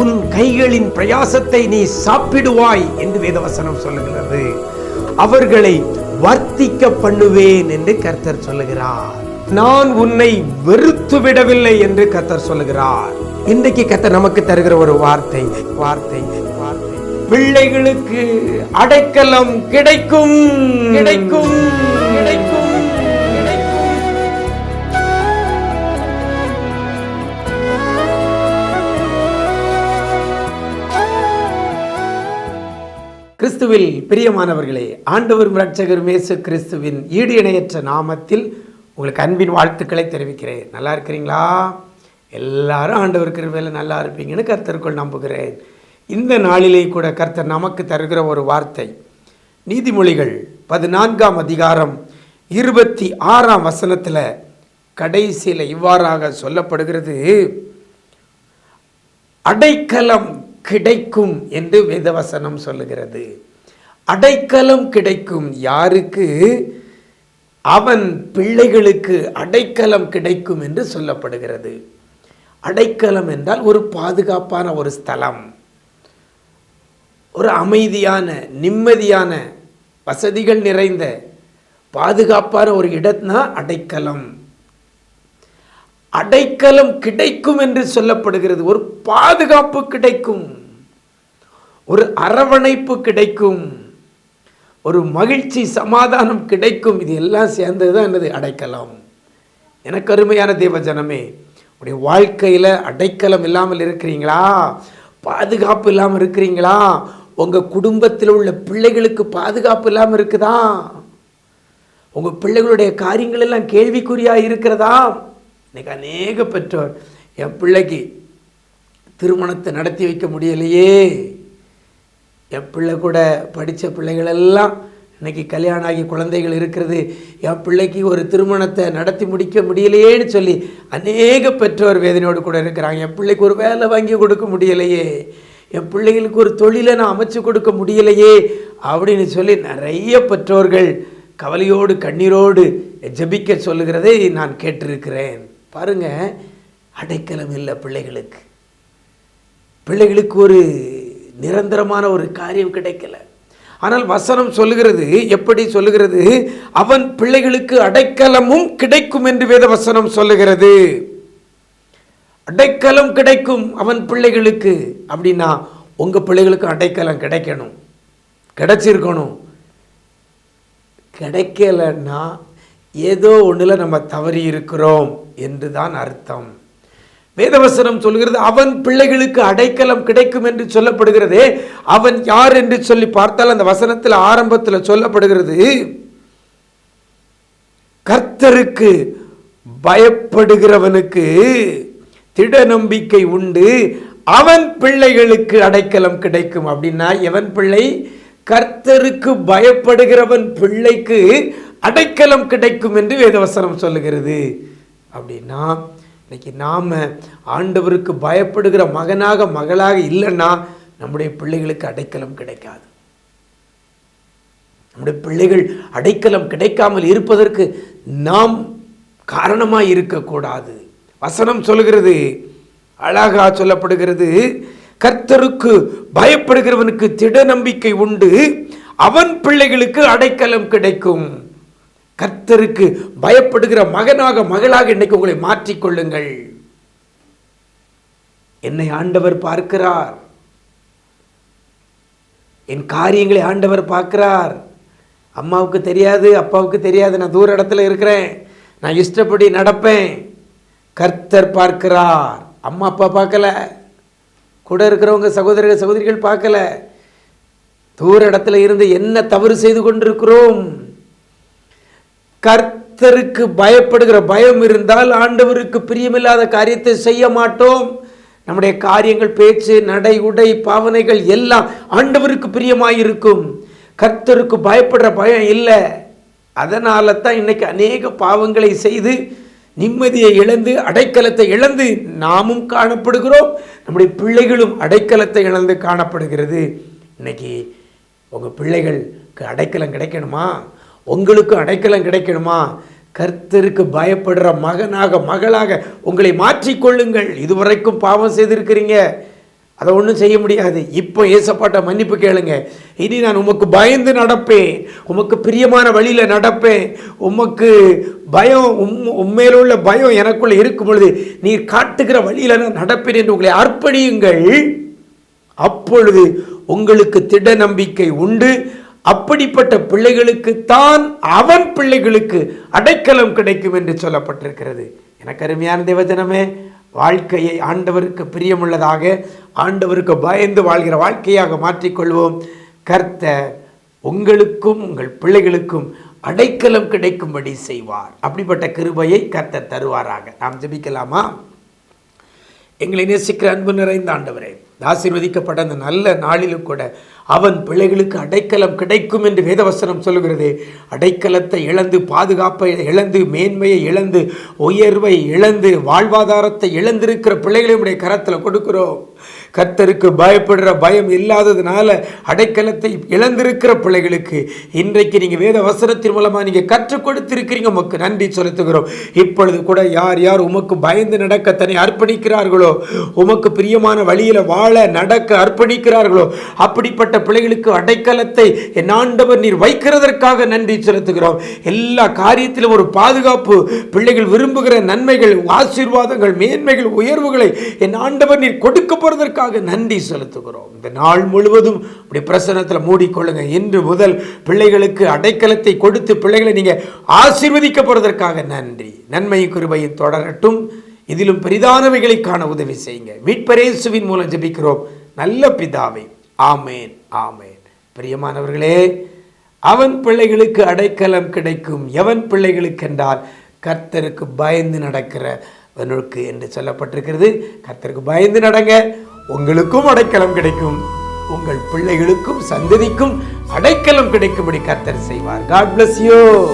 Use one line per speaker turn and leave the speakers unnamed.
உன் கைகளின் பிரயாசத்தை நீ சாப்பிடுவாய் என்று வேதவசனம் சொல்லுகிறது. அவர்களை வர்த்திக்க பண்ணுவேன் என்று கர்த்தர் சொல்லுகிறார். நான் உன்னை வெறுத்து விடவில்லை என்று கர்த்தர் சொல்லுகிறார். இன்றைக்கு கர்த்தர் நமக்கு தருகிற ஒரு வார்த்தை வார்த்தை வார்த்தை. பிள்ளைகளுக்கு அடைக்கலம் கிடைக்கும். கிடைக்கும். கிறிஸ்துவில் பிரியமானவர்களே ஆண்டவர் ரட்சகர் மேசு கிறிஸ்துவின் ஈடு இணையற்ற நாமத்தில் உங்களுக்கு அன்பின் வாழ்த்துக்களை தெரிவிக்கிறேன். நல்லா இருக்கிறீங்களா? எல்லாரும் ஆண்டவர் கிருபையில் நல்லா இருப்பீங்கன்னு கர்த்தருக்குள் நம்புகிறேன். இந்த நாளிலே கூட கர்த்தர் நமக்கு தருகிற ஒரு வார்த்தை நீதிமொழிகள் பதினான்காம் அதிகாரம் இருபத்தி ஆறாம் வசனத்தில் கடைசியில் இவ்வாறாக சொல்லப்படுகிறது. அடைக்கலம் கிடைக்கும் என்று வேதவசனம் சொல்லுகிறது. அடைக்கலம் கிடைக்கும் யாருக்கு? அவன் பிள்ளைகளுக்கு அடைக்கலம் கிடைக்கும் என்று சொல்லப்படுகிறது. அடைக்கலம் என்றால் ஒரு பாதுகாப்பான ஒரு ஸ்தலம். ஒரு அமைதியான நிம்மதியான வசதிகள் நிறைந்த பாதுகாப்பான ஒரு இடம்னா அடைக்கலம். அடைக்கலம் கிடைக்கும் என்று சொல்லப்படுகிறது. ஒரு பாதுகாப்பு கிடைக்கும். ஒரு அரவணைப்பு கிடைக்கும். ஒரு மகிழ்ச்சி சமாதானம் கிடைக்கும். இது எல்லாம் சேர்ந்தது தான் என்னது? அடைக்கலம். எனக்கு அருமையான தேவஜனமே உடைய வாழ்க்கையில் அடைக்கலம் இல்லாமல் இருக்கிறீங்களா? பாதுகாப்பு இல்லாமல் இருக்கிறீங்களா? உங்கள் குடும்பத்தில் உள்ள பிள்ளைகளுக்கு பாதுகாப்பு இல்லாமல் இருக்குதா? உங்கள் பிள்ளைகளுடைய காரியங்கள் எல்லாம் கேள்விக்குறியாக இருக்கிறதா? இன்றைக்கி அநேக பெற்றோர் என் பிள்ளைக்கு திருமணத்தை நடத்தி வைக்க முடியலையே. என் பிள்ளை கூட படித்த பிள்ளைகளெல்லாம் இன்றைக்கி இன்னைக்கு கல்யாணம் ஆகி குழந்தைகள் இருக்கிறது. என் பிள்ளைக்கு ஒரு திருமணத்தை நடத்தி முடிக்க முடியலையேன்னு சொல்லி அநேக பெற்றோர் வேதனையோடு கூட இருக்கிறாங்க. என் பிள்ளைக்கு ஒரு வேலை வாங்கி கொடுக்க முடியலையே. என் பிள்ளைகளுக்கு ஒரு தொழிலை நான் அமைச்சு கொடுக்க முடியலையே அப்படின்னு சொல்லி நிறைய பெற்றோர்கள் கவலையோடு கண்ணீரோடு ஜெபிக்க சொல்லுகிறதை நான் கேட்டிருக்கிறேன். பாருங்க அடைக்கலம் இல்லை பிள்ளைகளுக்கு. பிள்ளைகளுக்கு ஒரு நிரந்தரமான ஒரு காரியம் கிடைக்கல. ஆனால் வசனம் சொல்லுகிறது எப்படி சொல்லுகிறது? அவன் பிள்ளைகளுக்கு அடைக்கலமும் கிடைக்கும் என்று வேத வசனம் சொல்லுகிறது. அடைக்கலம் கிடைக்கும் அவன் பிள்ளைகளுக்கு அப்படின்னா உங்க பிள்ளைகளுக்கு அடைக்கலம் கிடைக்கணும். கிடைச்சிருக்கணும். கிடைக்கலன்னா ஏதோ ஒன்றில் நம்ம தவறி இருக்கிறோம் என்று தான் அர்த்தம். வேதவசனம் சொல்கிறது அவன் பிள்ளைகளுக்கு அடைக்கலம் கிடைக்கும் என்று சொல்லப்படுகிறதே அவன் யார் என்று சொல்லி பார்த்தால் அந்த வசனத்தில் ஆரம்பத்தில் சொல்லப்படுகிறது கர்த்தருக்கு பயப்படுகிறவனுக்கு திட நம்பிக்கை உண்டு அவன் பிள்ளைகளுக்கு அடைக்கலம் கிடைக்கும். அப்படின்னா எவன் பிள்ளை? கர்த்தருக்கு பயப்படுகிறவன் பிள்ளைக்கு அடைக்கலம் கிடைக்கும் என்று வேதவசனம் சொல்லுகிறது. அப்படின்னா இன்னைக்கு நாம் ஆண்டவருக்கு பயப்படுகிற மகனாக மகளாக இல்லைன்னா நம்முடைய பிள்ளைகளுக்கு அடைக்கலம் கிடைக்காது. நம்முடைய பிள்ளைகள் அடைக்கலம் கிடைக்காமல் இருப்பதற்கு நாம் காரணமாக இருக்கக்கூடாது. வசனம் சொல்லுகிறது அழகா சொல்லப்படுகிறது கர்த்தருக்கு பயப்படுகிறவனுக்கு திட நம்பிக்கை உண்டு அவன் பிள்ளைகளுக்கு அடைக்கலம் கிடைக்கும். கர்த்தருக்கு பயப்படுகிற மகனாக மகளாக இன்னைக்கு உங்களை மாற்றிக்கொள்ளுங்கள். என்னை ஆண்டவர் பார்க்கிறார். என் காரியங்களை ஆண்டவர் பார்க்கிறார். அம்மாவுக்கு தெரியாது அப்பாவுக்கு தெரியாது நான் தூர இடத்துல இருக்கிறேன். நான் இஷ்டப்படி நடப்பேன். கர்த்தர் பார்க்கிறார். அம்மா அப்பா பார்க்கல. கூட இருக்கிறவங்க சகோதரர்கள் சகோதரிகள் பார்க்கல. தூர இடத்துல இருந்து என்ன தவறு செய்து கொண்டிருக்கிறோம்? கர்த்தருக்கு பயப்படுகிற பயம் இருந்தால் ஆண்டவருக்கு பிரியமில்லாத காரியத்தை செய்ய மாட்டோம். நம்முடைய காரியங்கள் பேச்சு நடை உடை பாவனைகள் எல்லாம் ஆண்டவருக்கு பிரியமாயிருக்கும். கர்த்தருக்கு பயப்படுற பயம் இல்லை. அதனால தான் இன்னைக்கு அநேக பாவங்களை செய்து நிம்மதியை இழந்து அடைக்கலத்தை இழந்து நாமும் காணப்படுகிறோம். நம்முடைய பிள்ளைகளும் அடைக்கலத்தை இழந்து காணப்படுகிறது. இன்னைக்கு உங்கள் பிள்ளைகளுக்கு அடைக்கலம் கிடைக்கணுமா? உங்களுக்கும் அடைக்கலம் கிடைக்கணுமா? கர்த்தருக்கு பயப்படுற மகனாக மகளாக உங்களை மாற்றிக்கொள்ளுங்கள். இதுவரைக்கும் பாவம் செய்திருக்கிறீங்க. அதை ஒன்றும் செய்ய முடியாது. இப்போ ஏசப்பாட்ட மன்னிப்பு கேளுங்க. இனி நான் உமக்கு பயந்து நடப்பேன். உமக்கு பிரியமான வழியில் நடப்பேன். உமக்கு பயம் உம் உண்மையில உள்ள பயம் எனக்குள்ள இருக்கும் பொழுது நீர் காட்டுகிற வழியில் நான் நடப்பேன் என்று உங்களை அர்ப்பணியுங்கள். அப்பொழுது உங்களுக்கு திட நம்பிக்கை உண்டு. அப்படிப்பட்ட பிள்ளைகளுக்கு தான் அவன் பிள்ளைகளுக்கு அடைக்கலம் கிடைக்கும் என்று சொல்லப்பட்டிருக்கிறது. எனக்கு அருமையான தேவஜனமே வாழ்க்கையை ஆண்டவருக்கு பிரியமுள்ளதாக ஆண்டவருக்கு பயந்து வாழ்கிற வாழ்க்கையாக மாற்றிக்கொள்வோம். கர்த்த உங்களுக்கும் உங்கள் பிள்ளைகளுக்கும் அடைக்கலம் கிடைக்கும்படி செய்வார். அப்படிப்பட்ட கிருபையை கர்த்த தருவாராக. நாம் ஜெபிக்கலாமா? எங்களை நேசிக்கிற அன்பு நிறைந்த ஆண்டவரே ஆசீர்வதிக்கப்பட்ட அந்த நல்ல நாளிலும் கூட அவன் பிள்ளைகளுக்கு அடைக்கலம் கிடைக்கும் என்று வேதவசனம் சொல்லுகிறது. அடைக்கலத்தை இழந்து பாதுகாப்பை இழந்து மேன்மையை இழந்து உயர்வை இழந்து வாழ்வாதாரத்தை இழந்திருக்கிற பிள்ளைகளுடைய கரத்தில் கொடுக்கிறோம். கர்த்தருக்கு பயப்படுற பயம் இல்லாததுனால அடைக்கலத்தை இழந்திருக்கிற பிள்ளைகளுக்கு இன்றைக்கு நீங்கள் வேத வசனத்தின் மூலமாக நீங்கள் கற்றுக் கொடுத்திருக்கிறீங்க. உமக்கு நன்றி செலுத்துகிறோம். இப்பொழுது கூட யார் யார் உமக்கு பயந்து நடக்க தன்னை அர்ப்பணிக்கிறார்களோ உமக்கு பிரியமான வழியில் வாழ நடக்க அர்ப்பணிக்கிறார்களோ அப்படிப்பட்ட பிள்ளைகளுக்கு அடைக்கலத்தை என்னாண்டவர் நீர் வைக்கிறதற்காக நன்றி செலுத்துகிறோம். எல்லா காரியத்திலும் ஒரு பாதுகாப்பு பிள்ளைகள் விரும்புகிற நன்மைகள் ஆசீர்வாதங்கள் மேன்மைகள் உயர்வுகளை என் ஆண்டவர் நீர் கொடுக்க போறதற்காக நன்றி செலுத்துகிறோம். இந்த நாள் முழுவதும் அப்படி பிரசனத்தில் மூடிக்கொள்ளுங்க. இன்று முதல் பிள்ளைகளுக்கு அடைக்கலத்தை கொடுத்து பிள்ளைகளை நீங்க ஆசீர்வதிக்க போறதற்காக நன்றி. நன்மை கிருபையும் தொடரட்டும். இதிலும் பெரிதானவைகளை காண உதவி செய்யுங்க. மீட்பரேசுவின் மூலம் ஜபிக்கிறோம். நல்ல பிதாவை ஆமேன் ஆமேன். பிரியமானவர்களே அவன் பிள்ளைகளுக்கு அடைக்கலம் கிடைக்கும். எவன் பிள்ளைகளுக்கு என்றால் கர்த்தருக்கு பயந்து நடக்கிறவனுக்கு என்று சொல்லப்பட்டிருக்கிறது. கர்த்தருக்கு பயந்து நடங்க. உங்களுக்கும் அடைக்கலம் கிடைக்கும். உங்கள் பிள்ளைகளுக்கும் சந்ததிக்கும் அடைக்கலம் கிடைக்கும்படி கர்த்தர் செய்வார். God bless you